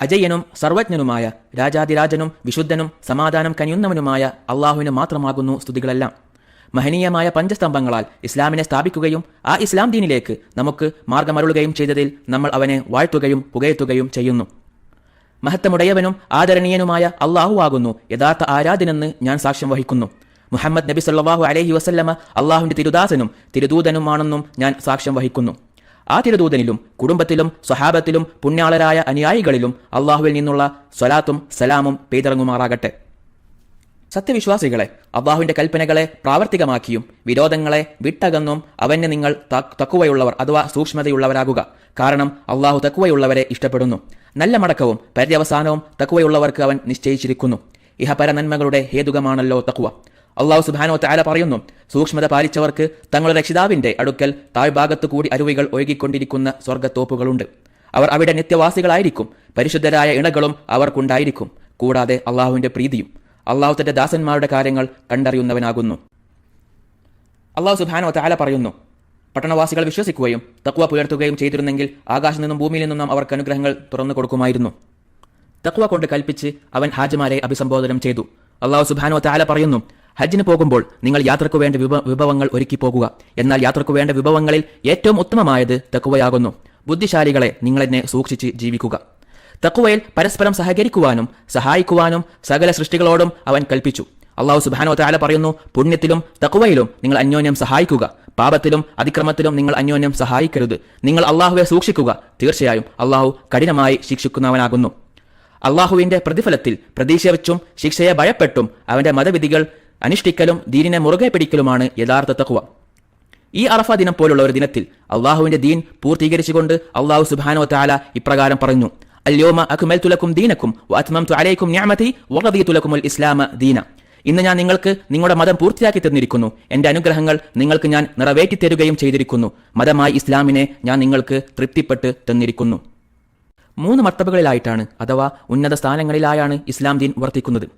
അജയ്യനും സർവജ്ഞനുമായ രാജാതിരാജനും വിശുദ്ധനും സമാധാനം കനിയുന്നവനുമായ അള്ളാഹുവിന് മാത്രമാകുന്നു സ്തുതികളെല്ലാം. മഹനീയമായ പഞ്ചസ്തംഭങ്ങളാൽ ഇസ്ലാമിനെ സ്ഥാപിക്കുകയും ആ ഇസ്ലാം ദീനിലേക്ക് നമുക്ക് മാർഗമരുളുകയും ചെയ്തതിൽ നമ്മൾ അവനെ വാഴ്ത്തുകയും പുകയത്തുകയും ചെയ്യുന്നു. മഹത്തമുടയവനും ആദരണീയനുമായ അള്ളാഹു ആകുന്നു യഥാർത്ഥ ആരാധനെന്ന് ഞാൻ സാക്ഷ്യം വഹിക്കുന്നു. മുഹമ്മദ് നബി സല്ലാഹു അലഹി വസല്ലമ അള്ളാഹുവിന്റെ തിരുദാസനും തിരുദൂതനുമാണെന്നും ഞാൻ സാക്ഷ്യം വഹിക്കുന്നു. ആ തിരുദൂതനിലും കുടുംബത്തിലും സ്വഹാബത്തിലും പുണ്യാളരായ അനുയായികളിലും അള്ളാഹുവിൽ നിന്നുള്ള സ്വലാത്തും സലാമും പെയ്തിറങ്ങുമാറാകട്ടെ സത്യവിശ്വാസികളെ അള്ളാഹുവിന്റെ കൽപ്പനകളെ പ്രാവർത്തികമാക്കിയും വിരോധങ്ങളെ വിട്ടകന്നും അവന് നിങ്ങൾ തക്കുവയുള്ളവർ അഥവാ സൂക്ഷ്മതയുള്ളവരാകുക. കാരണം അള്ളാഹു തക്കുവയുള്ളവരെ ഇഷ്ടപ്പെടുന്നു. നല്ല മടക്കവും പര്യവസാനവും തക്കുവയുള്ളവർക്ക് അവൻ നിശ്ചയിച്ചിരിക്കുന്നു. ഇഹപര നന്മകളുടെ ഹേതുകമാണല്ലോ തക്കുവ. അള്ളാഹു സുബാനോ താല പറയുന്നു സൂക്ഷ്മത പാലിച്ചവർക്ക് തങ്ങളുടെ രക്ഷിതാവിന്റെ അടുക്കൽ താഴ്ഭാഗത്തു കൂടി അരുവികൾ ഒഴുകിക്കൊണ്ടിരിക്കുന്ന സ്വർഗത്തോപ്പുകളുണ്ട്. അവർ അവിടെ നിത്യവാസികളായിരിക്കും പരിശുദ്ധരായ ഇണകളും അവർക്കുണ്ടായിരിക്കും കൂടാതെ അള്ളാഹുവിന്റെ പ്രീതിയും. അള്ളാഹു തന്റെ ദാസന്മാരുടെ കാര്യങ്ങൾ കണ്ടറിയുന്നവനാകുന്നു. അള്ളാഹു സുബാനോ താല പറയുന്നു പട്ടണവാസികൾ വിശ്വസിക്കുകയും തക്വ പുലർത്തുകയും ചെയ്തിരുന്നെങ്കിൽ ആകാശം നിന്നും ഭൂമിയിൽ നിന്നും നാം അവർക്ക് അനുഗ്രഹങ്ങൾ തുറന്നു കൊടുക്കുമായിരുന്നു. തക്വ കൊണ്ട് കൽപ്പിച്ച് അവൻ ഹാജിമാരെ അഭിസംബോധനം ചെയ്തു. അള്ളാഹു സുബാനോ താല പറയുന്നു ഹജ്ജിന് പോകുമ്പോൾ നിങ്ങൾ യാത്രക്കു വേണ്ട വിഭവങ്ങൾ ഒരുക്കി പോകുക. എന്നാൽ യാത്രക്കു വേണ്ട വിഭവങ്ങളിൽ ഏറ്റവും ഉത്തമമായത് തക്കുവയാകുന്നു ബുദ്ധിശാലികളെ നിങ്ങൾ എന്നെ സൂക്ഷിച്ച് ജീവിക്കുക. തക്കുവയിൽ പരസ്പരം സഹകരിക്കുവാനും സഹായിക്കുവാനും സകല സൃഷ്ടികളോടും അവൻ കൽപ്പിച്ചു. അള്ളാഹു സുബാനോ താല പറയുന്നു പുണ്യത്തിലും തക്കുവയിലും നിങ്ങൾ അന്യോന്യം സഹായിക്കുക. പാപത്തിലും അതിക്രമത്തിലും നിങ്ങൾ അന്യോന്യം സഹായിക്കരുത്. നിങ്ങൾ അള്ളാഹുവെ സൂക്ഷിക്കുക. തീർച്ചയായും അള്ളാഹു കഠിനമായി ശിക്ഷിക്കുന്നവനാകുന്നു. അള്ളാഹുവിന്റെ പ്രതിഫലത്തിൽ പ്രതീക്ഷ വെച്ചും ശിക്ഷയെ ഭയപ്പെട്ടും അവന്റെ മതവിധികൾ അനുഷ്ഠിക്കലും ദീനിനെ മുറുകെ പിടിക്കലുമാണ് യഥാർത്ഥ തക്കുവ ഈ അറഫ ദിനം പോലുള്ള ഒരു ദിനത്തിൽ അള്ളാഹുവിന്റെ ദീൻ പൂർത്തീകരിച്ചുകൊണ്ട് അള്ളാഹു സുബാനോ താല ഇപ്രകാരം പറഞ്ഞു അല്യോമ അഖ്മൽ തുലക്കും ദീനക്കും അത്മം തുലക്കുമുൽ ഇസ്ലാമ ദീന. ഇന്ന് ഞാൻ നിങ്ങൾക്ക് നിങ്ങളുടെ മതം പൂർത്തിയാക്കി തന്നിരിക്കുന്നു. എന്റെ അനുഗ്രഹങ്ങൾ നിങ്ങൾക്ക് ഞാൻ നിറവേറ്റി തരുകയും ചെയ്തിരിക്കുന്നു. മതമായി ഇസ്ലാമിനെ ഞാൻ നിങ്ങൾക്ക് തൃപ്തിപ്പെട്ട് തന്നിരിക്കുന്നു. മൂന്ന് മർത്തബകളിലായിട്ടാണ് അഥവാ ഉന്നത സ്ഥാനങ്ങളിലായാണ് ഇസ്ലാം ദീൻ വർത്തിക്കുന്നത്.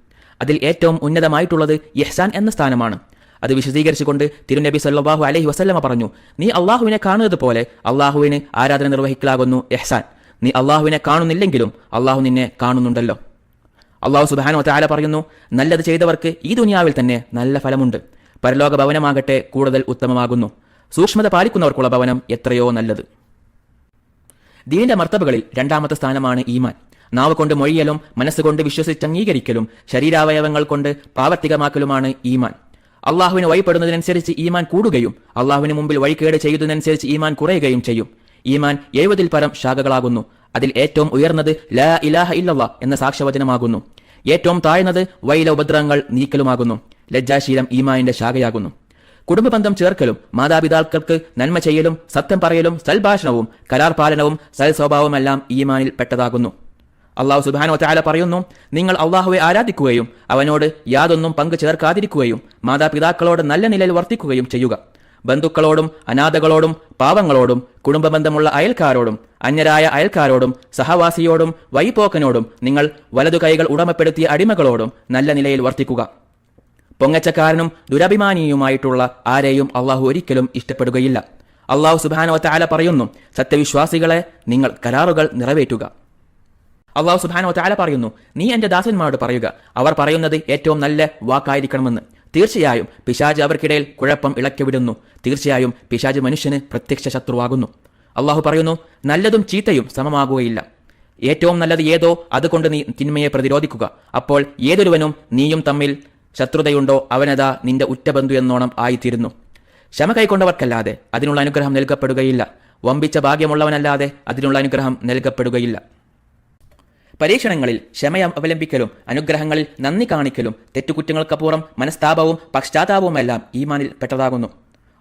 അതിൽ ഏറ്റവും ഉന്നതമായിട്ടുള്ളത് യഹ്സാൻ എന്ന സ്ഥാനമാണ്. അത് വിശദീകരിച്ചുകൊണ്ട് തിരുനബി സല്ലാഹു അലഹി വസല്ലമ പറഞ്ഞു നീ അള്ളാഹുവിനെ കാണുന്നത് പോലെ അള്ളാഹുവിന് ആരാധന നിർവഹിക്കലാകുന്നു യഹ്സാൻ നീ അള്ളാഹുവിനെ കാണുന്നില്ലെങ്കിലും അള്ളാഹു നിന്നെ കാണുന്നുണ്ടല്ലോ. അള്ളാഹു സുബാനോ താല പറയുന്നു നല്ലത് ചെയ്തവർക്ക് ഈ ദുനിയാവിൽ തന്നെ നല്ല ഫലമുണ്ട്. പരലോക ഭവനമാകട്ടെ കൂടുതൽ ഉത്തമമാകുന്നു. സൂക്ഷ്മത പാലിക്കുന്നവർക്കുള്ള ഭവനം എത്രയോ നല്ലത്. ദീനിന്റെ മർത്തബകളിൽ രണ്ടാമത്തെ സ്ഥാനമാണ് ഈമാൻ. നാവ് കൊണ്ട് മൊഴിയലും മനസ്സുകൊണ്ട് വിശ്വസിച്ച് അംഗീകരിക്കലും ശരീരാവയവങ്ങൾ കൊണ്ട് പ്രാവർത്തികമാക്കലുമാണ് ഈമാൻ. അള്ളാഹുവിന് വഴിപ്പെടുന്നതിനനുസരിച്ച് ഈമാൻ കൂടുകയും അള്ളാഹുവിന് മുമ്പിൽ വഴിക്കേട് ചെയ്യുന്നതിനനുസരിച്ച് ഈമാൻ കുറയുകയും ചെയ്യും. ഈമാൻ എഴുപതിൽ പരം ശാഖകളാകുന്നു. അതിൽ ഏറ്റവും ഉയർന്നത് ലാ ഇലാഹ ഇല്ലവ എന്ന സാക്ഷ്യവചനമാകുന്നു. ഏറ്റവും താഴ്ന്നത് വൈല ഉപദ്രവങ്ങൾ നീക്കലുമാകുന്നു. ലജ്ജാശീലം ഈമാനിന്റെ ശാഖയാകുന്നു. കുടുംബ ബന്ധം ചേർക്കലും മാതാപിതാക്കൾക്ക് നന്മ ചെയ്യലും സത്യം പറയലും സൽഭാഷണവും കരാർ പാലനവും സൽ സ്വഭാവമെല്ലാം ഈമാനിൽ പെട്ടതാകുന്നു. അള്ളാഹു സുബാനോ ചാല പറയുന്നു നിങ്ങൾ അള്ളാഹുവെ ആരാധിക്കുകയും അവനോട് യാതൊന്നും പങ്കു ചേർക്കാതിരിക്കുകയും മാതാപിതാക്കളോട് നല്ല നിലയിൽ വർത്തിക്കുകയും ചെയ്യുക. ബന്ധുക്കളോടും അനാഥകളോടും പാവങ്ങളോടും കുടുംബബന്ധമുള്ള അയൽക്കാരോടും അന്യരായ അയൽക്കാരോടും സഹവാസിയോടും വൈപോക്കനോടും നിങ്ങൾ വലതു കൈകൾ ഉടമപ്പെടുത്തിയ അടിമകളോടും നല്ല നിലയിൽ വർത്തിക്കുക. പൊങ്ങച്ചക്കാരനും ദുരഭിമാനിയുമായിട്ടുള്ള ആരെയും അള്ളാഹു ഒരിക്കലും ഇഷ്ടപ്പെടുകയില്ല. അള്ളാഹു സുബാനോ താല പറയുന്നു സത്യവിശ്വാസികളെ നിങ്ങൾ കരാറുകൾ നിറവേറ്റുക. അള്ളാഹു സുബാനോ താല പറയുന്നു നീ എന്റെ ദാസന്മാരോട് പറയുക. അവർ പറയുന്നത് ഏറ്റവും നല്ല വാക്കായിരിക്കണമെന്ന്. തീർച്ചയായും പിശാജ് അവർക്കിടയിൽ കുഴപ്പം ഇളക്കിവിടുന്നു. തീർച്ചയായും പിശാജ് മനുഷ്യന് പ്രത്യക്ഷ ശത്രുവാകുന്നു. അള്ളാഹു പറയുന്നു നല്ലതും ചീത്തയും സമമാകുകയില്ല. ഏറ്റവും നല്ലത് ഏതോ അതുകൊണ്ട് നീ തിന്മയെ പ്രതിരോധിക്കുക. അപ്പോൾ ഏതൊരുവനും നീയും തമ്മിൽ ശത്രുതയുണ്ടോ? അവനതാ നിന്റെ ഉറ്റബന്ധു എന്നോണം ആയിത്തീരുന്നു. ക്ഷമ കൈക്കൊണ്ടവർക്കല്ലാതെ അതിനുള്ള അനുഗ്രഹം നൽകപ്പെടുകയില്ല. വമ്പിച്ച ഭാഗ്യമുള്ളവനല്ലാതെ അതിനുള്ള അനുഗ്രഹം നൽകപ്പെടുകയില്ല. പരീക്ഷണങ്ങളിൽ ക്ഷമ അവലംബിക്കലും അനുഗ്രഹങ്ങളിൽ നന്ദി കാണിക്കലും തെറ്റുകുറ്റങ്ങൾക്കപ്പുറം മനസ്താപവും പശ്ചാത്താപവുമെല്ലാം ഈമാനിൽ പെട്ടതാകുന്നു.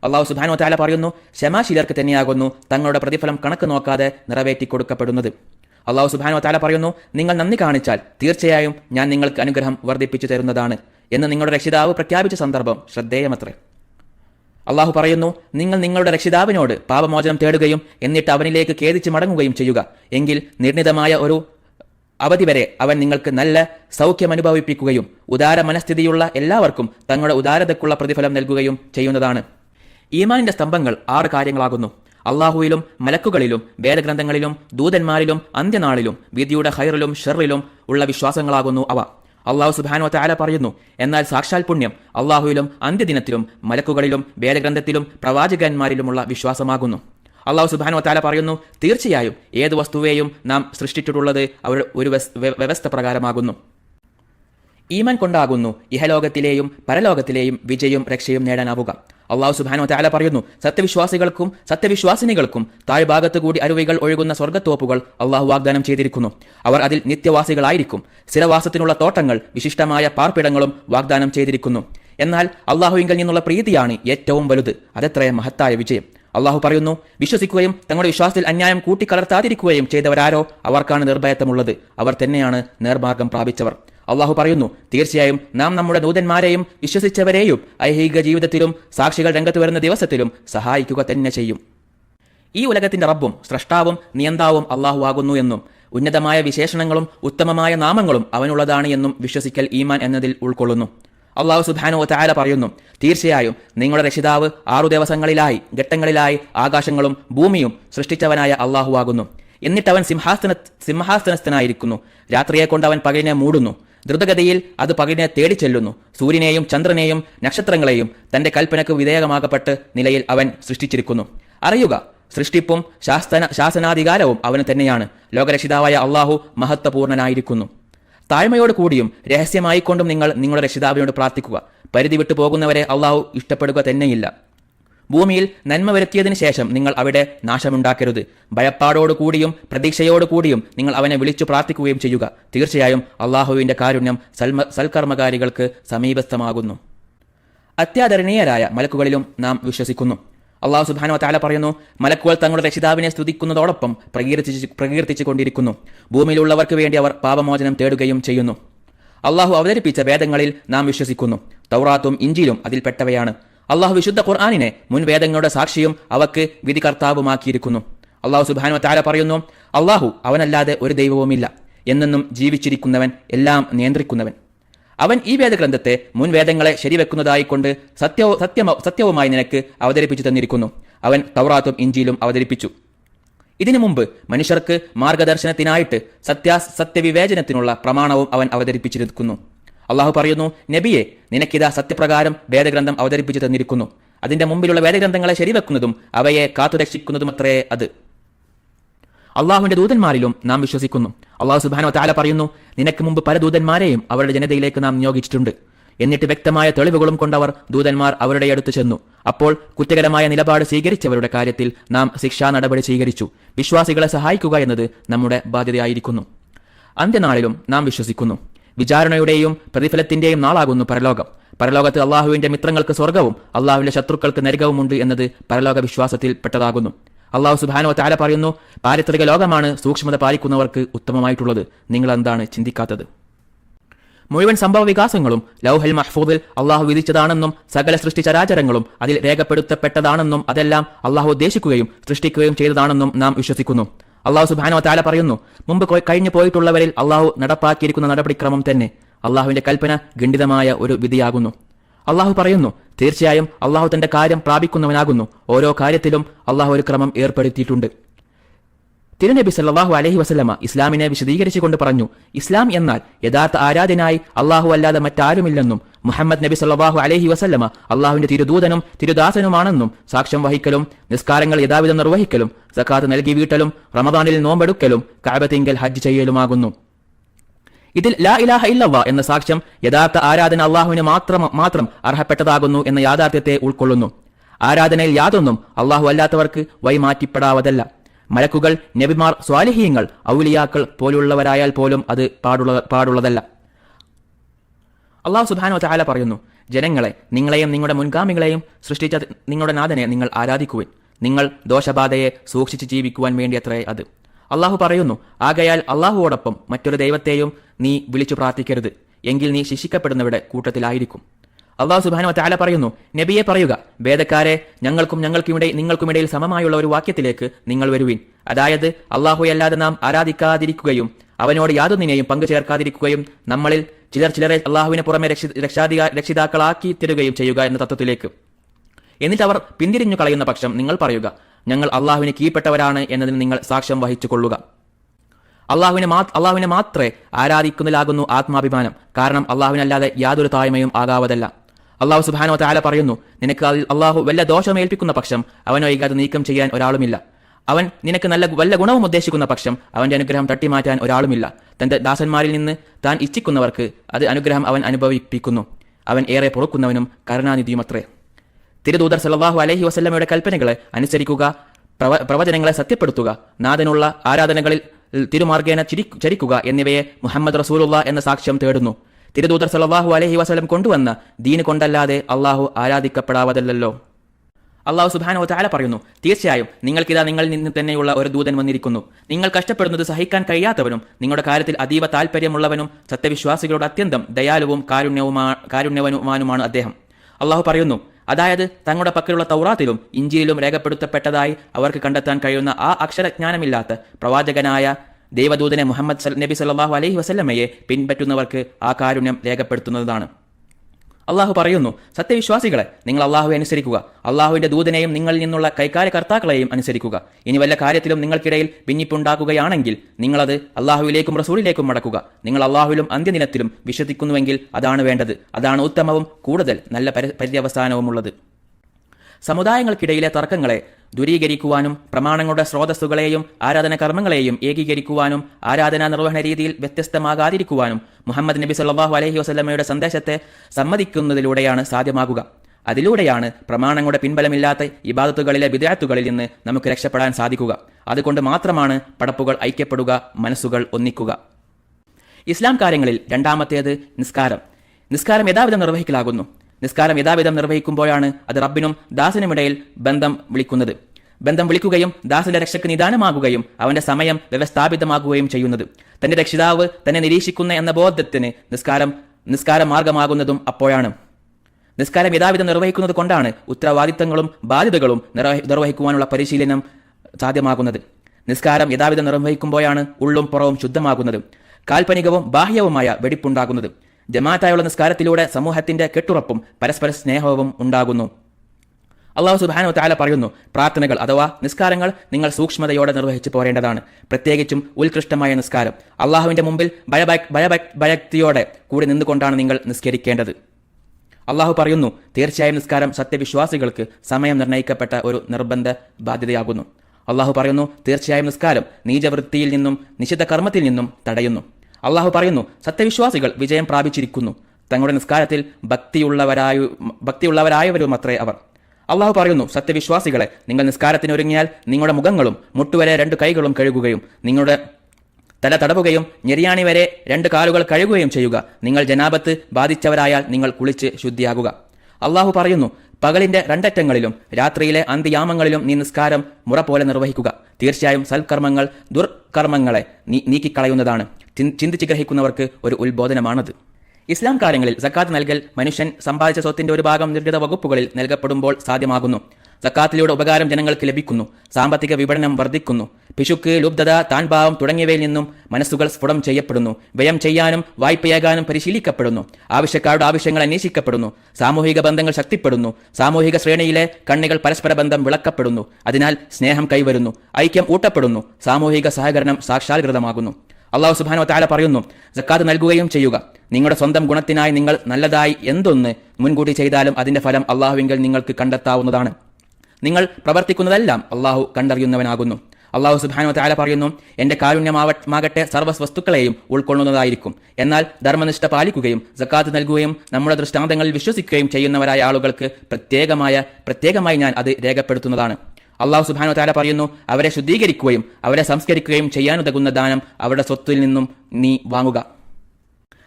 അള്ളാഹു സുബാനോ താല പറയുന്നു ക്ഷമാശീലർക്ക് തന്നെയാകുന്നു തങ്ങളുടെ പ്രതിഫലം കണക്ക് നോക്കാതെ നിറവേറ്റി കൊടുക്കപ്പെടുന്നത് അള്ളാഹു സുബാനോ താല പറയുന്നു നിങ്ങൾ നന്ദി കാണിച്ചാൽ തീർച്ചയായും ഞാൻ നിങ്ങൾക്ക് അനുഗ്രഹം വർദ്ധിപ്പിച്ചു തരുന്നതാണ് എന്ന് നിങ്ങളുടെ രക്ഷിതാവ് പ്രഖ്യാപിച്ച സന്ദർഭം ശ്രദ്ധേയമത്രേ. അള്ളാഹു പറയുന്നു നിങ്ങൾ നിങ്ങളുടെ രക്ഷിതാവിനോട് പാപമോചനം തേടുകയും എന്നിട്ട് അവനിലേക്ക് ഖേദിച്ച് മടങ്ങുകയും ചെയ്യുക. എങ്കിൽ നിർണിതമായ ഒരു അവധി വരെ അവൻ നിങ്ങൾക്ക് നല്ല സൗഖ്യം അനുഭവിപ്പിക്കുകയും ഉദാര മനസ്ഥിതിയുള്ള എല്ലാവർക്കും തങ്ങളുടെ ഉദാരതയ്ക്കുള്ള പ്രതിഫലം നൽകുകയും ചെയ്യുന്നതാണ്. ഈമാനിന്റെ സ്തംഭങ്ങൾ ആറ് കാര്യങ്ങളാകുന്നു. അള്ളാഹുവിലും മലക്കുകളിലും വേദഗ്രന്ഥങ്ങളിലും ദൂതന്മാരിലും അന്ത്യനാളിലും വിധിയുടെ ഹൈറിലും ഷെറിലും ഉള്ള വിശ്വാസങ്ങളാകുന്നു അവ. അള്ളാഹു സുബാനോ താല പറയുന്നു എന്നാൽ സാക്ഷാൽ പുണ്യം അള്ളാഹുവിലും അന്ത്യദിനത്തിലും മലക്കുകളിലും വേദഗ്രന്ഥത്തിലും പ്രവാചകന്മാരിലുമുള്ള വിശ്വാസമാകുന്നു. അള്ളാഹു സുബാനു വത്താല പറയുന്നു തീർച്ചയായും ഏത് വസ്തുവേയും നാം സൃഷ്ടിച്ചിട്ടുള്ളത് അവർ ഒരു വ്യവസ്- വ്യവസ്ഥ പ്രകാരമാകുന്നു. ഈമൻ കൊണ്ടാകുന്നു ഇഹലോകത്തിലെയും പരലോകത്തിലെയും വിജയവും രക്ഷയും നേടാനാവുക. അള്ളാഹു സുബാനോ താല പറയുന്നു സത്യവിശ്വാസികൾക്കും സത്യവിശ്വാസിനികൾക്കും താഴ്ഭാഗത്ത് കൂടി അരുവികൾ ഒഴുകുന്ന സ്വർഗത്തോപ്പുകൾ അള്ളാഹു വാഗ്ദാനം ചെയ്തിരിക്കുന്നു. അവർ അതിൽ നിത്യവാസികളായിരിക്കും. സ്ഥിരവാസത്തിനുള്ള തോട്ടങ്ങൾ വിശിഷ്ടമായ പാർപ്പിടങ്ങളും വാഗ്ദാനം ചെയ്തിരിക്കുന്നു. എന്നാൽ അള്ളാഹുവിങ്കിൽ നിന്നുള്ള പ്രീതിയാണ് ഏറ്റവും വലുത്. അതെത്രയും മഹത്തായ വിജയം. അള്ളാഹു പറയുന്നു വിശ്വസിക്കുകയും തങ്ങളുടെ വിശ്വാസത്തിൽ അന്യായം കൂട്ടിക്കലർത്താതിരിക്കുകയും ചെയ്തവരാരോ അവർക്കാണ് നിർഭയത്വമുള്ളത്. അവർ തന്നെയാണ് നേർമാർഗം പ്രാപിച്ചവർ. അള്ളാഹു പറയുന്നു തീർച്ചയായും നാം നമ്മുടെ നൂതന്മാരെയും വിശ്വസിച്ചവരെയും ഐഹിക ജീവിതത്തിലും സാക്ഷികൾ രംഗത്ത് വരുന്ന ദിവസത്തിലും സഹായിക്കുക തന്നെ ചെയ്യും. ഈ ഉലകത്തിന്റെ റബ്ബും സ്രഷ്ടാവും നിയന്താവും അള്ളാഹു ആകുന്നു എന്നും ഉന്നതമായ വിശേഷണങ്ങളും ഉത്തമമായ നാമങ്ങളും അവനുള്ളതാണ് എന്നും വിശ്വസിക്കൽ ഈമാൻ എന്നതിൽ ഉൾക്കൊള്ളുന്നു. അള്ളാഹു സുബാനോ താര പറയുന്നു തീർച്ചയായും നിങ്ങളുടെ രക്ഷിതാവ് ആറു ദിവസങ്ങളിലായി ഘട്ടങ്ങളിലായി ആകാശങ്ങളും ഭൂമിയും സൃഷ്ടിച്ചവനായ അള്ളാഹു ആകുന്നു. എന്നിട്ടവൻ സിംഹാസന സിംഹാസനസ്ഥനായിരിക്കുന്നു. രാത്രിയെ കൊണ്ട് അവൻ പകലിനെ മൂടുന്നു. ദ്രുതഗതിയിൽ അത് പകലിനെ തേടി ചെല്ലുന്നു. സൂര്യനെയും ചന്ദ്രനെയും നക്ഷത്രങ്ങളെയും തന്റെ കൽപ്പനക്ക് വിധേയമാകപ്പെട്ട് നിലയിൽ അവൻ സൃഷ്ടിച്ചിരിക്കുന്നു. അറിയുക സൃഷ്ടിപ്പും ശാസ്തന ശാസനാധികാരവും അവന് തന്നെയാണ്. ലോകരക്ഷിതാവായ അള്ളാഹു മഹത്വപൂർണനായിരിക്കുന്നു. താഴ്മയോട് കൂടിയും രഹസ്യമായിക്കൊണ്ടും നിങ്ങൾ നിങ്ങളുടെ രക്ഷിതാവിനോട് പ്രാർത്ഥിക്കുക. പരിധി വിട്ടു പോകുന്നവരെ അള്ളാഹു ഇഷ്ടപ്പെടുക തന്നെയില്ല. ഭൂമിയിൽ നന്മ വരുത്തിയതിനു ശേഷം നിങ്ങൾ അവിടെ നാശമുണ്ടാക്കരുത്. ഭയപ്പാടോടു കൂടിയും പ്രതീക്ഷയോടു കൂടിയും നിങ്ങൾ അവനെ വിളിച്ചു പ്രാർത്ഥിക്കുകയും ചെയ്യുക. തീർച്ചയായും അള്ളാഹുവിന്റെ കാരുണ്യം സൽമ സൽക്കർമ്മകാരികൾക്ക് സമീപസ്ഥമാകുന്നു. അത്യാദരണീയരായ മലക്കുകളിലും നാം വിശ്വസിക്കുന്നു. അള്ളാഹു സുബാനോ താല പറയുന്നു മലക്കുകൾ തങ്ങളുടെ രക്ഷിതാവിനെ സ്തുതിക്കുന്നതോടൊപ്പം പ്രകീർത്തിച്ച് പ്രകീർത്തിച്ചു കൊണ്ടിരിക്കുന്നു ഭൂമിയിലുള്ളവർക്ക് വേണ്ടി അവർ പാപമോചനം തേടുകയും ചെയ്യുന്നു. അള്ളാഹു അവതരിപ്പിച്ച വേദങ്ങളിൽ നാം വിശ്വസിക്കുന്നു. തൗറാത്തും ഇഞ്ചിലും അതിൽപ്പെട്ടവയാണ്. അള്ളാഹു വിശുദ്ധ ഖുർആാനിനെ മുൻ വേദങ്ങളുടെ സാക്ഷിയും അവക്ക് വിധികർത്താവുമാക്കിയിരിക്കുന്നു. അള്ളാഹു സുബാനോ താല പറയുന്നു അള്ളാഹു അവനല്ലാതെ ഒരു ദൈവവുമില്ല. എന്നെന്നും ജീവിച്ചിരിക്കുന്നവൻ എല്ലാം നിയന്ത്രിക്കുന്നവൻ. അവൻ ഈ വേദഗ്രന്ഥത്തെ മുൻ വേദങ്ങളെ ശരിവെക്കുന്നതായിക്കൊണ്ട് സത്യവും സത്യമ സത്യവുമായി നിനക്ക് അവതരിപ്പിച്ചു തന്നിരിക്കുന്നു. അവൻ തൗറാത്തും ഇഞ്ചിയിലും അവതരിപ്പിച്ചു. ഇതിനു മുമ്പ് മനുഷ്യർക്ക് മാർഗദർശനത്തിനായിട്ട് സത്യാ സത്യവിവേചനത്തിനുള്ള പ്രമാണവും അവൻ അവതരിപ്പിച്ചിരിക്കുന്നു. അള്ളാഹു പറയുന്നു നബിയെ നിനക്കിതാ സത്യപ്രകാരം വേദഗ്രന്ഥം അവതരിപ്പിച്ചു തന്നിരിക്കുന്നു. അതിന്റെ മുമ്പിലുള്ള വേദഗ്രന്ഥങ്ങളെ ശരിവെക്കുന്നതും അവയെ കാത്തുരക്ഷിക്കുന്നതുമത്രേ അത്. അള്ളാഹുവിന്റെ ദൂതന്മാരിലും നാം വിശ്വസിക്കുന്നു. അള്ളാഹു സുബാനോ താല പറയുന്നു നിനക്ക് മുമ്പ് പല ദൂതന്മാരെയും അവരുടെ ജനതയിലേക്ക് നാം നിയോഗിച്ചിട്ടുണ്ട്. എന്നിട്ട് വ്യക്തമായ തെളിവുകളും കൊണ്ടവർ ദൂതന്മാർ അവരുടെ അടുത്ത് ചെന്നു. അപ്പോൾ കുറ്റകരമായ നിലപാട് സ്വീകരിച്ചവരുടെ കാര്യത്തിൽ നാം ശിക്ഷാ നടപടി സ്വീകരിച്ചു. വിശ്വാസികളെ സഹായിക്കുക എന്നത് നമ്മുടെ ബാധ്യതയായിരിക്കുന്നു. അന്ത്യനാളിലും നാം വിശ്വസിക്കുന്നു. വിചാരണയുടെയും പ്രതിഫലത്തിന്റെയും നാളാകുന്നു പരലോകം. പരലോകത്ത് അള്ളാഹുവിന്റെ മിത്രങ്ങൾക്ക് സ്വർഗവും അള്ളാഹുവിന്റെ ശത്രുക്കൾക്ക് നരകവുമുണ്ട് എന്നത് പരലോക വിശ്വാസത്തിൽ പെട്ടതാകുന്നു. അള്ളാഹു സുബാനോ താര പറയുന്നു പാരിത്രിക ലോകമാണ് സൂക്ഷ്മത പാലിക്കുന്നവർക്ക് ഉത്തമമായിട്ടുള്ളത്. നിങ്ങൾ എന്താണ് ചിന്തിക്കാത്തത്? മുഴുവൻ സംഭവ വികാസങ്ങളും ലൗഹൽ മഹ്ഫൂദിൽ അള്ളാഹു വിധിച്ചതാണെന്നും സകല സൃഷ്ടി ചരാചരങ്ങളും അതിൽ രേഖപ്പെടുത്തപ്പെട്ടതാണെന്നും അതെല്ലാം അള്ളാഹു ഉദ്ദേശിക്കുകയും സൃഷ്ടിക്കുകയും ചെയ്തതാണെന്നും നാം വിശ്വസിക്കുന്നു. അള്ളാഹു സുബാനോ താല പറയുന്നു മുമ്പ് കഴിഞ്ഞു പോയിട്ടുള്ളവരിൽ അള്ളാഹു നടപ്പാക്കിയിരിക്കുന്ന നടപടിക്രമം തന്നെ. അള്ളാഹുവിന്റെ കൽപ്പന ഖണ്ഡിതമായ ഒരു വിധിയാകുന്നു. അള്ളാഹു പറയുന്നു തീർച്ചയായും അള്ളാഹു തന്റെ കാര്യം പ്രാപിക്കുന്നവനാകുന്നു. ഓരോ കാര്യത്തിലും അള്ളാഹു ഒരു ക്രമം ഏർപ്പെടുത്തിയിട്ടുണ്ട്. തിരുനബി സല്ലാഹു അലഹി വസ്ലമ ഇസ്ലാമിനെ വിശദീകരിച്ചുകൊണ്ട് പറഞ്ഞു ഇസ്ലാം എന്നാൽ യഥാർത്ഥ ആരാധനായി അള്ളാഹു അല്ലാതെ മറ്റാരുമില്ലെന്നും മുഹമ്മദ് നബി സല്ലാഹു അലഹി വസ്ലമ അള്ളാഹുവിന്റെ തിരുദൂതനും തിരുദാസനുമാണെന്നും സാക്ഷ്യം വഹിക്കലും നിസ്കാരങ്ങൾ യഥാവിധം നിർവഹിക്കലും സക്കാത്ത് നൽകി വീട്ടലും റമദാനിൽ നോമ്പെടുക്കലും കാബത്തിങ്കൽ ഹജ്ജ് ചെയ്യലുമാകുന്നു. ഇതിൽ ലാ ഇലാഹ ഇല്ലവ എന്ന സാക്ഷ്യം യഥാർത്ഥ ആരാധന അള്ളാഹുവിന് മാത്രം മാത്രം അർഹപ്പെട്ടതാകുന്നു എന്ന യാഥാർത്ഥ്യത്തെ ഉൾക്കൊള്ളുന്നു. ആരാധനയിൽ യാതൊന്നും അള്ളാഹു അല്ലാത്തവർക്ക് വൈമാറ്റിപ്പെടാവതല്ല മലക്കുകൾ നബിമാർ സ്വാലിഹീങ്ങൾ ഔലിയാക്കൾ പോലുള്ളവരായാൽ പോലും അത് പാടുള്ള പാടുള്ളതല്ല. അള്ളാഹു സുബാനോ ചാല പറയുന്നു ജനങ്ങളെ നിങ്ങളെയും നിങ്ങളുടെ മുൻഗാമികളെയും സൃഷ്ടിച്ച നിങ്ങളുടെ നാഥനെ നിങ്ങൾ ആരാധിക്കുവിൻ. നിങ്ങൾ ദോഷബാധയെ സൂക്ഷിച്ച് ജീവിക്കുവാൻ വേണ്ടിയത്രേ അത്. അള്ളാഹു പറയുന്നു ആകയാൽ അള്ളാഹുവോടൊപ്പം മറ്റൊരു ദൈവത്തെയും നീ വിളിച്ചു പ്രാർത്ഥിക്കരുത്. എങ്കിൽ നീ ശിക്ഷിക്കപ്പെടുന്നവരുടെ കൂട്ടത്തിലായിരിക്കും. അള്ളാഹു സുബാന താല പറയുന്നു നബിയെ പറയുക വേദക്കാരെ ഞങ്ങൾക്കും ഞങ്ങൾക്കുമിടെ നിങ്ങൾക്കുമിടയിൽ സമമായുള്ള ഒരു വാക്യത്തിലേക്ക് നിങ്ങൾ വരുവിൻ. അതായത് അള്ളാഹുയല്ലാതെ നാം ആരാധിക്കാതിരിക്കുകയും അവനോട് യാതൊന്നിനെയും പങ്കു ചേർക്കാതിരിക്കുകയും നമ്മളിൽ ചിലർ ചിലരെ അള്ളാഹുവിനെ പുറമെ രക്ഷി രക്ഷാധികാ രക്ഷിതാക്കളാക്കി തരുകയും ചെയ്യുക എന്ന തത്വത്തിലേക്ക്. എന്നിട്ട് അവർ പിന്തിരിഞ്ഞു കളയുന്ന പക്ഷം നിങ്ങൾ പറയുക ഞങ്ങൾ അള്ളാഹുവിന് കീഴ്പ്പെട്ടവരാണ് എന്നതിന് നിങ്ങൾ സാക്ഷ്യം വഹിച്ചു കൊള്ളുക അള്ളാഹുവിനെ മാ അള്ളാഹുവിനെ മാത്രമേ ആരാധിക്കുന്നതിലാകുന്നു ആത്മാഭിമാനം. കാരണം അള്ളാഹുവിനല്ലാതെ യാതൊരു താഴ്മയും ആകാവതല്ല. അള്ളാഹു സുബാനോ താല പറയുന്നു നിനക്ക് അള്ളാഹു വല്ല ദോഷമേൽപ്പിക്കുന്ന പക്ഷം അവനോ വൈകാതെ നീക്കം ചെയ്യാൻ ഒരാളുമില്ല. അവൻ നിനക്ക് നല്ല വല്ല ഗുണവും ഉദ്ദേശിക്കുന്ന പക്ഷം അവന്റെ അനുഗ്രഹം തട്ടിമാറ്റാൻ ഒരാളുമില്ല. തന്റെ ദാസന്മാരിൽ നിന്ന് താൻ ഇച്ഛിക്കുന്നവർക്ക് അത് അനുഗ്രഹം അവൻ അനുഭവിപ്പിക്കുന്നു. അവൻ ഏറെ പൊറുക്കുന്നവനും കരുണാനിധിയുമത്രേ. തിരുദൂതർ സല്ലല്ലാഹു അലഹി വസല്ലമയുടെ കൽപ്പനകളെ അനുസരിക്കുക പ്രവ പ്രവചനങ്ങളെ സത്യപ്പെടുത്തുക നാഥനുള്ള ആരാധനകളിൽ തിരുമാർഗേന ചിരി ചരിക്കുക എന്നിവയെ മുഹമ്മദ് റസൂലുള്ള എന്ന സാക്ഷ്യം തേടുന്നു. തിരുദൂതർ സല്ലല്ലാഹു അലഹി വസ്ലം കൊണ്ടുവന്ന ദീന് കൊണ്ടല്ലാതെ അള്ളാഹു ആരാധിക്കപ്പെടാവതല്ലോ അള്ളാഹു സുബാനോ താല പറയുന്നു തീർച്ചയായും നിങ്ങൾക്കിതാ നിങ്ങളിൽ നിന്ന് തന്നെയുള്ള ഒരു ദൂതൻ വന്നിരിക്കുന്നു. നിങ്ങൾ കഷ്ടപ്പെടുന്നത് സഹിക്കാൻ കഴിയാത്തവനും നിങ്ങളുടെ കാര്യത്തിൽ അതീവ താല്പര്യമുള്ളവനും സത്യവിശ്വാസികളോട് അത്യന്തം ദയാലുവും കാരുണ്യവുമാ കാരുണ്യവനുമാനുമാണ് അദ്ദേഹം. അള്ളാഹു പറയുന്നു അതായത് തങ്ങളുടെ പക്കലുള്ള തൗറാത്തിലും ഇഞ്ചിയിലും രേഖപ്പെടുത്തപ്പെട്ടതായി അവർക്ക് കണ്ടെത്താൻ കഴിയുന്ന ആ അക്ഷരജ്ഞാനമില്ലാത്ത പ്രവാചകനായ ദേവദൂതനെ മുഹമ്മദ് നബി സല്ലാഹു അലൈഹി വസല്ലമയെ പിൻപറ്റുന്നവർക്ക് ആ കാരുണ്യം രേഖപ്പെടുത്തുന്നതാണ്. അള്ളാഹു പറയുന്നു സത്യവിശ്വാസികളെ നിങ്ങൾ അള്ളാഹുവെ അനുസരിക്കുക. അള്ളാഹുവിന്റെ ദൂതനെയും നിങ്ങളിൽ നിന്നുള്ള കൈകാര്യകർത്താക്കളെയും അനുസരിക്കുക. ഇനി വല്ല കാര്യത്തിലും നിങ്ങൾക്കിടയിൽ ഭിന്നിപ്പുണ്ടാക്കുകയാണെങ്കിൽ നിങ്ങളത് അള്ളാഹുവിലേക്കും റസൂലിലേക്കും മടക്കുക. നിങ്ങൾ അള്ളാഹുവിലും അന്ത്യദിനത്തിലും വിശ്വസിക്കുന്നുവെങ്കിൽ അതാണ് വേണ്ടത്. അതാണ് ഉത്തമവും കൂടുതൽ നല്ല പരി- പര്യവസാനവുമുള്ളത്. സമുദായങ്ങൾക്കിടയിലെ തർക്കങ്ങളെ ദൂരീകരിക്കുവാനും പ്രമാണങ്ങളുടെ സ്രോതസ്സുകളെയും ആരാധന കർമ്മങ്ങളെയും ഏകീകരിക്കുവാനും ആരാധനാ നിർവഹണ രീതിയിൽ വ്യത്യസ്തമാകാതിരിക്കുവാനും മുഹമ്മദ് നബി സല്ലാഹു അലഹി വസ്ലമയുടെ സന്ദേശത്തെ സമ്മതിക്കുന്നതിലൂടെയാണ് സാധ്യമാകുക. അതിലൂടെയാണ് പ്രമാണങ്ങളുടെ പിൻബലമില്ലാത്ത ഇബാദത്തുകളിലെ വിദ്യാർത്ഥികളിൽ നിന്ന് നമുക്ക് രക്ഷപ്പെടാൻ സാധിക്കുക. അതുകൊണ്ട് മാത്രമാണ് പടപ്പുകൾ ഐക്യപ്പെടുക മനസ്സുകൾ ഒന്നിക്കുക. ഇസ്ലാം കാര്യങ്ങളിൽ രണ്ടാമത്തേത് നിസ്കാരം. നിസ്കാരം യഥാവിധം നിർവഹിക്കലാകുന്നു. നിസ്കാരം യഥാവിധം നിർവഹിക്കുമ്പോഴാണ് അത് റബ്ബിനും ദാസനുമിടയിൽ ബന്ധം വിളിക്കുന്നത്. ബന്ധം വിളിക്കുകയും ദാസന്റെ രക്ഷയ്ക്ക് നിദാനമാകുകയും അവന്റെ സമയം വ്യവസ്ഥാപിതമാകുകയും ചെയ്യുന്നത്. തന്റെ രക്ഷിതാവ് തന്നെ നിരീക്ഷിക്കുന്ന എന്ന ബോധത്തിന് നിസ്കാരം നിസ്കാര മാർഗമാകുന്നതും അപ്പോഴാണ്. നിസ്കാരം യഥാവിധം നിർവഹിക്കുന്നത് കൊണ്ടാണ് ഉത്തരവാദിത്തങ്ങളും ബാധ്യതകളും നിർവഹിക്കുവാനുള്ള പരിശീലനം സാധ്യമാകുന്നത്. നിസ്കാരം യഥാവിധം നിർവഹിക്കുമ്പോഴാണ് ഉള്ളും പുറവും ശുദ്ധമാകുന്നത്. കാൽപ്പനികവും ബാഹ്യവുമായ വെടിപ്പുണ്ടാകുന്നത്. ജമാഅത്തായുള്ള നിസ്കാരത്തിലൂടെ സമൂഹത്തിന്റെ കെട്ടുറപ്പും പരസ്പര സ്നേഹവും ഉണ്ടാകുന്നു. അള്ളാഹു സുബാനോ താല പറയുന്നു പ്രാർത്ഥനകൾ അഥവാ നിസ്കാരങ്ങൾ നിങ്ങൾ സൂക്ഷ്മതയോടെ നിർവഹിച്ചു പോരേണ്ടതാണ്. പ്രത്യേകിച്ചും ഉത്കൃഷ്ടമായ നിസ്കാരം. അള്ളാഹുവിന്റെ മുമ്പിൽ ഭയഭക്തിയോടെ കൂടി നിന്നുകൊണ്ടാണ് നിങ്ങൾ നിസ്കരിക്കേണ്ടത്. അള്ളാഹു പറയുന്നു തീർച്ചയായും നിസ്കാരം സത്യവിശ്വാസികൾക്ക് സമയം നിർണയിക്കപ്പെട്ട ഒരു നിർബന്ധ ബാധ്യതയാകുന്നു. അള്ളാഹു പറയുന്നു തീർച്ചയായും നിസ്കാരം നീചവൃത്തിയിൽ നിന്നും നിഷിദ്ധ കർമ്മത്തിൽ നിന്നും തടയുന്നു. അള്ളാഹു പറയുന്നു സത്യവിശ്വാസികൾ വിജയം പ്രാപിച്ചിരിക്കുന്നു. തങ്ങളുടെ നിസ്കാരത്തിൽ ഭക്തിയുള്ളവരായു ഭക്തിയുള്ളവരായവരുമത്രേ അവർ. അള്ളാഹു പറയുന്നു സത്യവിശ്വാസികളെ നിങ്ങൾ നിസ്കാരത്തിന് ഒരുങ്ങിയാൽ നിങ്ങളുടെ മുഖങ്ങളും മുട്ടുവരെ രണ്ട് കൈകളും കഴുകുകയും നിങ്ങളുടെ തല തടവുകയും ഞെരിയാണി വരെ രണ്ട് കാലുകൾ കഴുകുകയും ചെയ്യുക. നിങ്ങൾ ജനാപത്ത് ബാധിച്ചവരായാൽ നിങ്ങൾ കുളിച്ച് ശുദ്ധിയാകുക. അള്ളാഹു പറയുന്നു പകലിന്റെ രണ്ടറ്റങ്ങളിലും രാത്രിയിലെ അന്ത്യയാമങ്ങളിലും നീ നിസ്കാരം മുറ പോലെ നിർവഹിക്കുക. തീർച്ചയായും സൽക്കർമ്മങ്ങൾ ദുർകർമ്മങ്ങളെ നീക്കിക്കളയുന്നതാണ്. ചിന്തിച്ച് ഗ്രഹിക്കുന്നവർക്ക് ഒരു ഉത്ബോധനമാണത്. ഇസ്ലാം കാര്യങ്ങളിൽ സക്കാത്ത് നൽകൽ മനുഷ്യൻ സമ്പാദിച്ച സ്വത്തിന്റെ ഒരു ഭാഗം നിർഗത വകുപ്പുകളിൽ നൽകപ്പെടുമ്പോൾ സാധ്യമാകുന്നു. സക്കാത്തിലൂടെ ഉപകാരം ജനങ്ങൾക്ക് ലഭിക്കുന്നു. സാമ്പത്തിക വിപണനം വർദ്ധിക്കുന്നു. പിശുക്ക് ലുബ്ധത താൻഭാവം തുടങ്ങിയവയിൽ നിന്നും മനസ്സുകൾ സ്ഫുടം ചെയ്യപ്പെടുന്നു. വ്യയം ചെയ്യാനും വായ്പയാകാനും പരിശീലിക്കപ്പെടുന്നു. ആവശ്യക്കാരുടെ ആവശ്യങ്ങൾ അന്വേഷിക്കപ്പെടുന്നു. സാമൂഹിക ബന്ധങ്ങൾ ശക്തിപ്പെടുന്നു. സാമൂഹിക ശ്രേണിയിലെ കണ്ണികൾ പരസ്പര ബന്ധം വിളക്കപ്പെടുന്നു. അതിനാൽ സ്നേഹം കൈവരുന്നു. ഐക്യം ഊട്ടപ്പെടുന്നു. സാമൂഹിക സഹകരണം സാക്ഷാത്കൃതമാകുന്നു. അള്ളാഹു സുബാനോ താല പറയുന്നു ജക്കാത്ത് നൽകുകയും ചെയ്യുക. നിങ്ങളുടെ സ്വന്തം ഗുണത്തിനായി നിങ്ങൾ നല്ലതായി എന്തൊന്ന് മുൻകൂട്ടി ചെയ്താലും അതിന്റെ ഫലം അള്ളാഹുവിങ്കിൽ നിങ്ങൾക്ക് കണ്ടെത്താവുന്നതാണ്. നിങ്ങൾ പ്രവർത്തിക്കുന്നതെല്ലാം അള്ളാഹു കണ്ടറിയുന്നവനാകുന്നു. അള്ളാഹു സുബാനോ താല പറയുന്നു എന്റെ കാരുണ്യമാകട്ടെ സർവ വസ്തുക്കളെയും ഉൾക്കൊള്ളുന്നതായിരിക്കും. എന്നാൽ ധർമ്മനിഷ്ഠ പാലിക്കുകയും ജക്കാത്ത് നൽകുകയും നമ്മുടെ ദൃഷ്ടാന്തങ്ങളിൽ വിശ്വസിക്കുകയും ചെയ്യുന്നവരായ ആളുകൾക്ക് പ്രത്യേകമായ പ്രത്യേകമായി ഞാൻ അത് രേഖപ്പെടുത്തുന്നതാണ്. അള്ളാഹു സുബാനോ താല പറയുന്നു അവരെ ശുദ്ധീകരിക്കുകയും അവരെ സംസ്കരിക്കുകയും ചെയ്യാനുതകുന്ന ദാനം അവരുടെ സ്വത്തിൽ നിന്നും നീ വാങ്ങുക.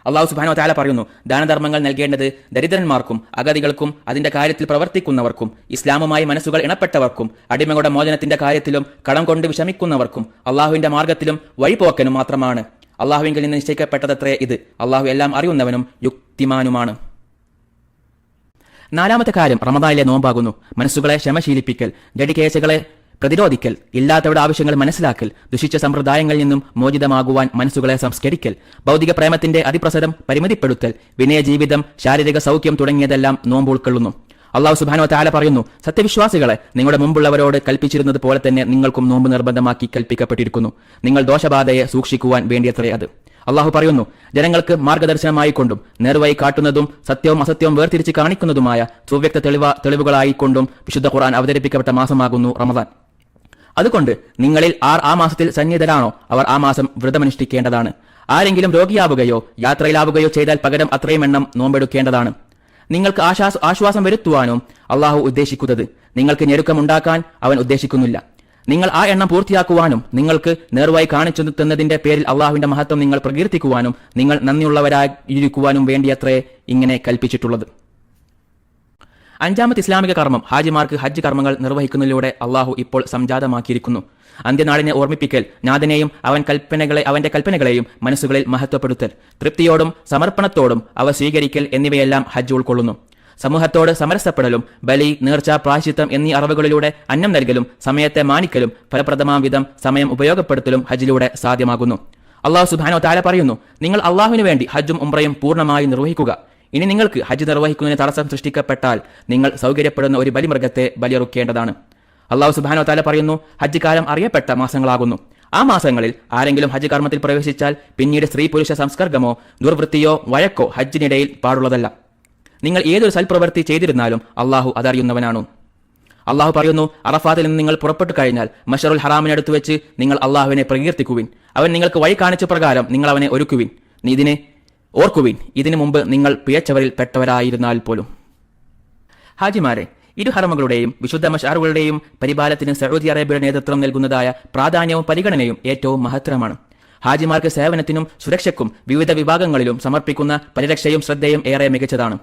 അള്ളാഹു സുബാനോ താല പറയുന്നു ദാനധർമ്മങ്ങൾ നൽകേണ്ടത് ദരിദ്രന്മാർക്കും അഗതികൾക്കും അതിന്റെ കാര്യത്തിൽ പ്രവർത്തിക്കുന്നവർക്കും ഇസ്ലാമുമായി മനസ്സുകൾ ഇണപ്പെട്ടവർക്കും അടിമകളുടെ മോചനത്തിന്റെ കാര്യത്തിലും കടം കൊണ്ട് വിഷമിക്കുന്നവർക്കും അള്ളാഹുവിന്റെ മാർഗത്തിലും വഴിപോക്കനും മാത്രമാണ്. അള്ളാഹുവിങ്കിൽ നിന്ന് നിശ്ചയിക്കപ്പെട്ടതത്രേ ഇത്. അള്ളാഹു എല്ലാം അറിയുന്നവനും യുക്തിമാനുമാണ്. നാലാമത്തെ കാര്യം റമദാനിലെ നോമ്പാകുന്നു. മനസ്സുകളെ ക്ഷമശീലിപ്പിക്കൽ ജഡികേശകളെ പ്രതിരോധിക്കൽ ഇല്ലാത്തവരുടെ ആവശ്യങ്ങൾ മനസ്സിലാക്കൽ ദുഷിച്ച സമ്പ്രദായങ്ങളിൽ നിന്നും മോചിതമാകുവാൻ മനസ്സുകളെ സംസ്കരിക്കൽ ഭൗതിക പ്രേമത്തിന്റെ അതിപ്രസരം പരിമിതിപ്പെടുത്തൽ വിനയ ജീവിതം ശാരീരിക സൗഖ്യം തുടങ്ങിയതെല്ലാം നോമ്പ് ഉൾക്കൊള്ളുന്നു. അള്ളാഹു സുബാനോ താല പറയുന്നു സത്യവിശ്വാസികളെ നിങ്ങളുടെ മുമ്പുള്ളവരോട് കൽപ്പിച്ചിരുന്നത് പോലെ തന്നെ നിങ്ങൾക്കും നോമ്പ് നിർബന്ധമാക്കി കൽപ്പിക്കപ്പെട്ടിരിക്കുന്നു. നിങ്ങൾ ദോഷബാധയെ സൂക്ഷിക്കുവാൻ വേണ്ടിയത്രേ അത്. അള്ളാഹു പറയുന്നു ജനങ്ങൾക്ക് മാർഗദർശനമായിക്കൊണ്ടും നേർവഴി കാട്ടുന്നതും സത്യവും അസത്യവും വേർതിരിച്ച് കാണിക്കുന്നതുമായ സുവ്യക്ത തെളിവ തെളിവുകളായിക്കൊണ്ടും വിശുദ്ധ ഖുർആൻ അവതരിപ്പിക്കപ്പെട്ട മാസമാകുന്നു റമദാൻ. അതുകൊണ്ട് നിങ്ങളിൽ ആർ ആ മാസത്തിൽ സന്നിഹിതരാണോ? അവർ ആ മാസം വ്രതമനുഷ്ഠിക്കേണ്ടതാണ്. ആരെങ്കിലും രോഗിയാവുകയോ യാത്രയിലാവുകയോ ചെയ്താൽ പകരം അത്രയും എണ്ണം നോമ്പെടുക്കേണ്ടതാണ്. നിങ്ങൾക്ക് ആശ്വാസം വരുത്തുവാനും അള്ളാഹു ഉദ്ദേശിക്കുന്നത്. നിങ്ങൾക്ക് ഞെരുക്കമുണ്ടാക്കാൻ അവൻ ഉദ്ദേശിക്കുന്നില്ല. നിങ്ങൾ ആ എണ്ണം പൂർത്തിയാക്കുവാനും നിങ്ങൾക്ക് നേർവായി കാണിച്ചു തന്നതിന്റെ പേരിൽ അള്ളാഹുവിന്റെ മഹത്വം നിങ്ങൾ പ്രകീർത്തിക്കുവാനും നിങ്ങൾ നന്ദിയുള്ളവരായിരിക്കുവാനും വേണ്ടിയത്രേ ഇങ്ങനെ കൽപ്പിച്ചിട്ടുള്ളത്. അഞ്ചാമത്തെ ഇസ്ലാമിക കർമ്മം ഹാജിമാർക്ക് ഹജ്ജ് കർമ്മങ്ങൾ നിർവഹിക്കുന്നതിലൂടെ അള്ളാഹു ഇപ്പോൾ സംജാതമാക്കിയിരിക്കുന്നു. അന്ത്യനാളിനെ ഓർമ്മിപ്പിക്കൽ നാഥനെയും അവൻ കൽപ്പനകളെ അവന്റെ കൽപ്പനകളെയും മനസ്സുകളിൽ മഹത്വപ്പെടുത്തൽ തൃപ്തിയോടും സമർപ്പണത്തോടും അവ സ്വീകരിക്കൽ എന്നിവയെല്ലാം ഹജ്ജ് ഉൾക്കൊള്ളുന്നു. സമൂഹത്തോട് സമരസപ്പെടലും ബലി നേർച്ച പ്രാശിത്വം എന്നീ അറിവുകളിലൂടെ അന്നം നൽകലും സമയത്തെ മാനിക്കലും ഫലപ്രദമാം വിധം സമയം ഉപയോഗപ്പെടുത്തലും ഹജ്ജിലൂടെ സാധ്യമാകുന്നു. അള്ളാഹു സുബാനോ താല പറയുന്നു നിങ്ങൾ അള്ളാഹുവിന് വേണ്ടി ഹജ്ജും ഉംറയും പൂർണമായി നിർവഹിക്കുക. ഇനി നിങ്ങൾക്ക് ഹജ്ജ് നിർവഹിക്കുന്നതിന് തടസ്സം സൃഷ്ടിക്കപ്പെട്ടാൽ നിങ്ങൾ സൗകര്യപ്പെടുന്ന ഒരു ബലിമൃഗത്തെ ബലിയറുക്കേണ്ടതാണ്. അള്ളാഹു സുബാനോ താല പറയുന്നു ഹജ്ജ് കാലം അറിയപ്പെട്ട മാസങ്ങളാകുന്നു. ആ മാസങ്ങളിൽ ആരെങ്കിലും ഹജ്ജ് കർമ്മത്തിൽ പ്രവേശിച്ചാൽ പിന്നീട് സ്ത്രീ പുരുഷ സംസ്കർഗമോ ദുർവൃത്തിയോ വഴക്കോ ഹജ്ജിനിടയിൽ പാടുള്ളതല്ല. നിങ്ങൾ ഏതൊരു സൽപ്രവൃത്തി ചെയ്തിരുന്നാലും അള്ളാഹു അതറിയുന്നവനാണ്. അള്ളാഹു പറയുന്നു അറഫാത്തിൽ നിന്ന് നിങ്ങൾ പുറപ്പെട്ടു കഴിഞ്ഞാൽ മഷറുൽ ഹറാമിനടുത്ത് വെച്ച് നിങ്ങൾ അള്ളാഹുവിനെ പ്രകീർത്തിക്കുവിൻ. അവൻ നിങ്ങൾക്ക് വഴി കാണിച്ച പ്രകാരം നിങ്ങൾ അവനെ ഒരുക്കുവിൻ. ഇതിനെ ഓർക്കുവിൻ. ഇതിനു മുമ്പ് നിങ്ങൾ പിഴച്ചവരിൽ പെട്ടവരായിരുന്നാൽ പോലും. ഹാജിമാരെ ഇരു ഹറമകളുടെയും വിശുദ്ധ മഷാറുകളുടെയും പരിപാലനത്തിന് സൗദി അറേബ്യയുടെ നേതൃത്വം നൽകുന്നതായ പ്രാധാന്യവും പരിഗണനയും ഏറ്റവും മഹത്തരമാണ്. ഹാജിമാർക്ക് സേവനത്തിനും സുരക്ഷയ്ക്കും വിവിധ വിഭാഗങ്ങളിലും സമർപ്പിക്കുന്ന പരിരക്ഷയും ശ്രദ്ധയും ഏറെ മികച്ചതാണ്.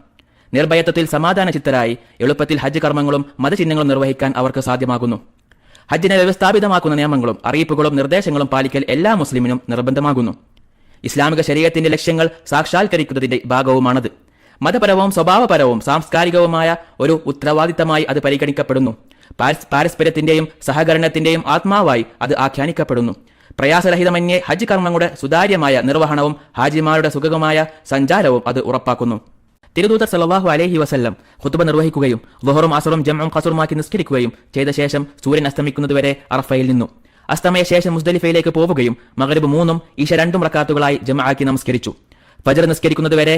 നിർഭയത്വത്തിൽ സമാധാന ചിത്തരായി എളുപ്പത്തിൽ ഹജ്ജ് കർമ്മങ്ങളും മതചിഹ്നങ്ങളും നിർവഹിക്കാൻ അവർക്ക് സാധ്യമാകുന്നു. ഹജ്ജിനെ വ്യവസ്ഥാപിതമാക്കുന്ന നിയമങ്ങളും അറിയിപ്പുകളും നിർദ്ദേശങ്ങളും പാലിക്കൽ എല്ലാ മുസ്ലിമിനും നിർബന്ധമാകുന്നു. ഇസ്ലാമിക ശരീരത്തിന്റെ ലക്ഷ്യങ്ങൾ സാക്ഷാത്കരിക്കുന്നതിന്റെ ഭാഗവുമാണത്. മതപരവും സ്വഭാവപരവും സാംസ്കാരികവുമായ ഒരു ഉത്തരവാദിത്തമായി അത് പരിഗണിക്കപ്പെടുന്നു. പാരസ് പാരസ്പര്യത്തിന്റെയും സഹകരണത്തിന്റെയും ആത്മാവായി അത് ആഖ്യാനിക്കപ്പെടുന്നു. പ്രയാസരഹിതമന്യേ ഹജ്ജ് കർമ്മങ്ങളുടെ സുതാര്യമായ നിർവഹണവും ഹാജിമാരുടെ സുഗമമായ സഞ്ചാരവും അത് ഉറപ്പാക്കുന്നു. തിരുദൂതർ സല്ലല്ലാഹു അലൈഹി വസല്ലം ഖുത്ബ നിർവഹിക്കുകയും ലുഹറും അസറും ജംഉം ഖസറുമാക്കി നിസ്കരിക്കുകയും ചെയ്ത ശേഷം സൂര്യൻ അസ്തമിക്കുന്നതുവരെ അറഫയിൽ നിന്നു. അസ്തമയ ശേഷം മുസ്ദലിഫയിലേക്ക് പോവുകയും മകരബ് മൂന്നും ഈശ രണ്ടും റക്കാത്തുകളായി ജമആക്കി നമസ്കരിച്ചു. ഫജർ നിസ്കരിക്കുന്നതുവരെ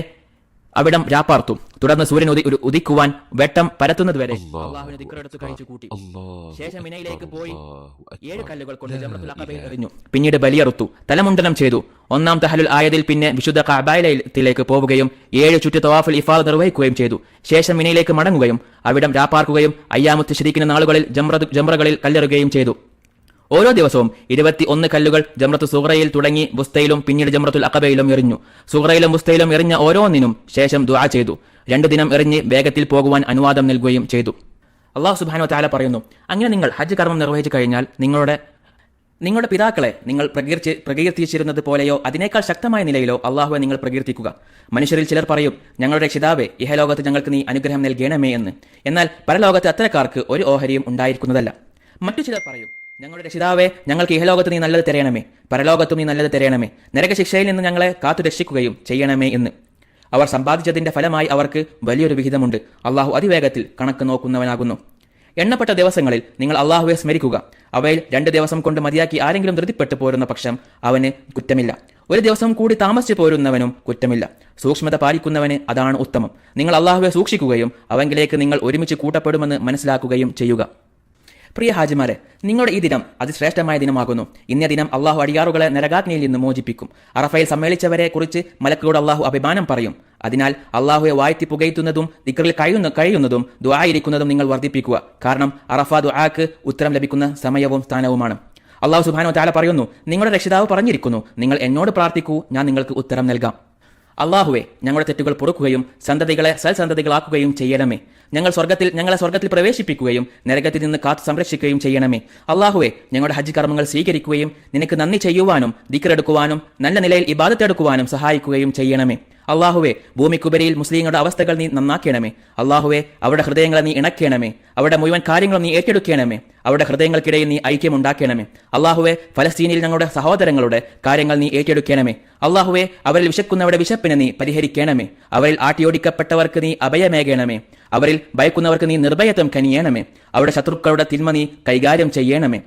അവിടം രാപ്പാർത്തു. തുടർന്ന് സൂര്യൻ ഉദി ഉദിക്കുവാൻ വെട്ടം പരത്തുന്നതുവരെ അള്ളാഹുവിനെ ദിക്റെടുത്ത് കഴിച്ചു കൂട്ടി. ശേഷം മിനയിലേക്ക് പോയി ഏഴ് കല്ലുകൾ കൊണ്ട് എറിഞ്ഞു. പിന്നീട് ബലിയറുത്തു. തലമുണ്ടനം ചെയ്തു. ഒന്നാം തഹലുൽ ആയതിൽ പിന്നെ വിശുദ്ധ കബായിലത്തിലേക്ക് പോവുകയും ഏഴ് ചുറ്റ് തവാഫുൽ ഇഫാദ് നിർവഹിക്കുകയും ചെയ്തു. ശേഷം മിനയിലേക്ക് മടങ്ങുകയും അവിടം രാപ്പാർക്കുകയും അയ്യാമുത്ത് ശരിക്കുന്ന നാളുകളിൽ ജംറ ജംറകളിൽ കല്ലെറുകയും ചെയ്തു. ഓരോ ദിവസവും ഇരുപത്തി ഒന്ന് കല്ലുകൾ ജമ്രത്ത് സുഹറയിൽ തുടങ്ങി ബുസ്തയിലും പിന്നീട് ജമ്രത്തുൽ അക്കബയിലും എറിഞ്ഞു. സുഹറയിലും ബുസ്തയിലും എറിഞ്ഞ ഓരോന്നിനും ശേഷം ദുആ ചെയ്തു. രണ്ടു ദിനം എറിഞ്ഞ് വേഗത്തിൽ പോകുവാൻ അനുവാദം നൽകുകയും ചെയ്തു. അള്ളാഹു സുബാനോ താല പറയുന്നു അങ്ങനെ നിങ്ങൾ ഹജ്ജ് കർമ്മം നിർവഹിച്ചു കഴിഞ്ഞാൽ നിങ്ങളുടെ നിങ്ങളുടെ പിതാക്കളെ നിങ്ങൾ പ്രകീർത്തി പ്രകീർത്തിച്ചിരുന്നത് പോലെയോ അതിനേക്കാൾ ശക്തമായ നിലയിലോ അള്ളാഹുവെ നിങ്ങൾ പ്രകീർത്തിക്കുക. മനുഷ്യരിൽ ചിലർ പറയും ഞങ്ങളുടെ രക്ഷിതാവെ ഇഹലോകത്ത് ഞങ്ങൾക്ക് നീ അനുഗ്രഹം നൽകണമേ എന്ന്. എന്നാൽ പരലോകത്ത് അത്തരക്കാർക്ക് ഒരു ഓഹരിയും ഉണ്ടായിരിക്കുന്നതല്ല. മറ്റു ചിലർ പറയും ഞങ്ങളുടെ രക്ഷിതാവെ ഞങ്ങൾക്ക് ഇഹലോകത്ത് നീ നല്ലത് തിരയണമേ. പരലോകത്തും നീ നല്ലത് തരയണമേ. നരകശിക്ഷയിൽ നിന്ന് ഞങ്ങളെ കാത്തു രക്ഷിക്കുകയും ചെയ്യണമേ എന്ന്. അവർ സമ്പാദിച്ചതിന്റെ ഫലമായി അവർക്ക് വലിയൊരു വിഹിതമുണ്ട്. അള്ളാഹു അതിവേഗത്തിൽ കണക്ക് നോക്കുന്നവനാകുന്നു. എണ്ണപ്പെട്ട ദിവസങ്ങളിൽ നിങ്ങൾ അള്ളാഹുവെ സ്മരിക്കുക. അവയിൽ രണ്ട് ദിവസം കൊണ്ട് മതിയാക്കി ആരെങ്കിലും ധൃതിപ്പെട്ടു പോരുന്ന പക്ഷം അവന് കുറ്റമില്ല. ഒരു ദിവസം കൂടി താമസിച്ചു പോരുന്നവനും കുറ്റമില്ല. സൂക്ഷ്മത പാലിക്കുന്നവന് അതാണ് ഉത്തമം. നിങ്ങൾ അള്ളാഹുവെ സൂക്ഷിക്കുകയും അവങ്കിലേക്ക് നിങ്ങൾ ഒരുമിച്ച് കൂട്ടപ്പെടുമെന്ന് മനസ്സിലാക്കുകയും ചെയ്യുക. പ്രിയ ഹാജിമാരെ നിങ്ങളുടെ ഈ ദിനം അതിശ്രേഷ്ഠമായ ദിനമാകുന്നു. ഇന്നേ ദിനം അള്ളാഹു അടിയാറുകളെ നരകാഗ്നിയിൽ നിന്ന് മോചിപ്പിക്കും. അറഫയിൽ സമ്മേളിച്ചവരെ കുറിച്ച് മലക്കുകളോട് അള്ളാഹു അഭിമാനം പറയും. അതിനാൽ അള്ളാഹുയെ വാഴ്ത്തി പുകയത്തുന്നതും ദിക്കറിൽ കഴിയുന്ന കഴിയുന്നതും ദുആയിരിക്കുന്നതും നിങ്ങൾ വർദ്ധിപ്പിക്കുക. കാരണം അറഫ ദുആക്ക് ഉത്തരം ലഭിക്കുന്ന സമയവും സ്ഥാനവുമാണ്. അള്ളാഹു സുബാനോ താല പറയുന്നു നിങ്ങളുടെ രക്ഷിതാവ് പറഞ്ഞിരിക്കുന്നു നിങ്ങൾ എന്നോട് പ്രാർത്ഥിക്കൂ ഞാൻ നിങ്ങൾക്ക് ഉത്തരം നൽകാം. അള്ളാഹുവെ ഞങ്ങളുടെ തെറ്റുകൾ പൊറുക്കുകയും സന്തതികളെ സൽസന്തതികളാക്കുകയും ചെയ്യണമേ. ഞങ്ങൾ സ്വർഗത്തിൽ ഞങ്ങളെ സ്വർഗത്തിൽ പ്രവേശിപ്പിക്കുകയും നരകത്തിൽ നിന്ന് കാത്തു സംരക്ഷിക്കുകയും ചെയ്യണമേ. അള്ളാഹുവെ ഞങ്ങളുടെ ഹജ്ജ് കർമ്മങ്ങൾ സ്വീകരിക്കുകയും നിനക്ക് നന്ദി ചെയ്യുവാനും ദിക്കറെടുക്കുവാനും നല്ല നിലയിൽ ഇബാദത്തെടുക്കുവാനും സഹായിക്കുകയും ചെയ്യണമേ. അള്ളാഹുവെ ഭൂമിക്കുപരിയിൽ മുസ്ലിങ്ങളുടെ അവസ്ഥകൾ നീ നന്നാക്കണമേ. അള്ളാഹുവെ അവരുടെ ഹൃദയങ്ങളെ നീ ഇണക്കണമേ. അവരുടെ മുഴുവൻ കാര്യങ്ങളും നീ ഏറ്റെടുക്കണമേ. അവരുടെ ഹൃദയങ്ങൾക്കിടയിൽ നീ ഐക്യമുണ്ടാക്കണമേ. അള്ളാഹുവെ ഫലസ്തീനിൽ ഞങ്ങളുടെ സഹോദരങ്ങളുടെ കാര്യങ്ങൾ നീ ഏറ്റെടുക്കണമേ. അള്ളാഹുവെ അവരിൽ വിശക്കുന്നവരുടെ വിശപ്പിനെ നീ പരിഹരിക്കണമേ. അവരിൽ ആട്ടിയോടിക്കപ്പെട്ടവർക്ക് നീ അഭയമേകണമേ. അവരിൽ ഭയക്കുന്നവർക്ക് നീ നിർഭയത്വം കനിയണമേ. അവരുടെ ശത്രുക്കളുടെ തിന്മ നീ കൈകാര്യം ചെയ്യണമേ.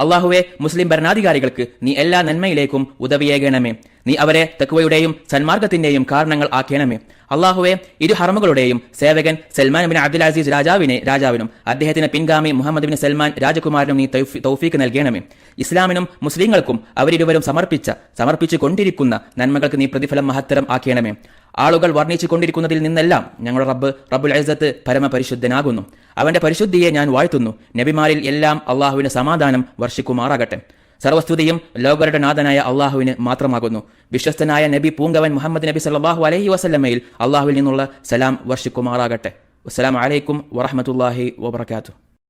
അള്ളാഹുവെ മുസ്ലിം ഭരണാധികാരികൾക്ക് നീ എല്ലാ നന്മയിലേക്കും ഉദവിയേകണമേ. നീ അവരെ തെക്കുവയുടെയും സന്മാർഗത്തിന്റെയും കാരണങ്ങൾ ആക്കണമേ. അള്ളാഹുവെ ഇരു ഹറമുകളുടെയും സേവകൻ സൽമാൻ ബിൻ അബ്ദുൽ അസീസ് രാജാവിനെ രാജാവിനും അദ്ദേഹത്തിന് പിൻഗാമി മുഹമ്മദ് ബിൻ സൽമാൻ രാജകുമാരനും നീ തൗഫി- തൗഫീക്ക് നൽകണമേ. ഇസ്ലാമിനും മുസ്ലിങ്ങൾക്കും അവരിരുവരും സമർപ്പിച്ച സമർപ്പിച്ചു കൊണ്ടിരിക്കുന്ന നന്മകൾക്ക് നീ പ്രതിഫലം മഹത്തരം ആക്കണമേ. ആളുകൾ വർണിച്ചു കൊണ്ടിരിക്കുന്നതിൽ നിന്നെല്ലാം ഞങ്ങളുടെ റബ്ബ് റബ്ബുൽ ഐസത്ത് പരമപരിശുദ്ധനാകുന്നു. അവന്റെ പരിശുദ്ധിയെ ഞാൻ വാഴ്ത്തുന്നു. നബിമാരിൽ എല്ലാം അള്ളാഹുവിന് സമാധാനം വർഷിക്കുമാറാകട്ടെ. സർവസ്തുതിയും ലോകരുടെ നാഥനായ അള്ളാഹുവിന് മാത്രമാകുന്നു. വിശ്വസ്തനായ നബി പൂങ്കവൻ മുഹമ്മദ് നബി സല്ലാഹു അലഹി വസല്ലമയിൽ അള്ളാഹുവിൽ നിന്നുള്ള സലാം വർഷിക്കുമാറാകട്ടെ. അസ്സലാം അലൈക്കും വറഹമത്തല്ലാഹി വബർക്കാത്തു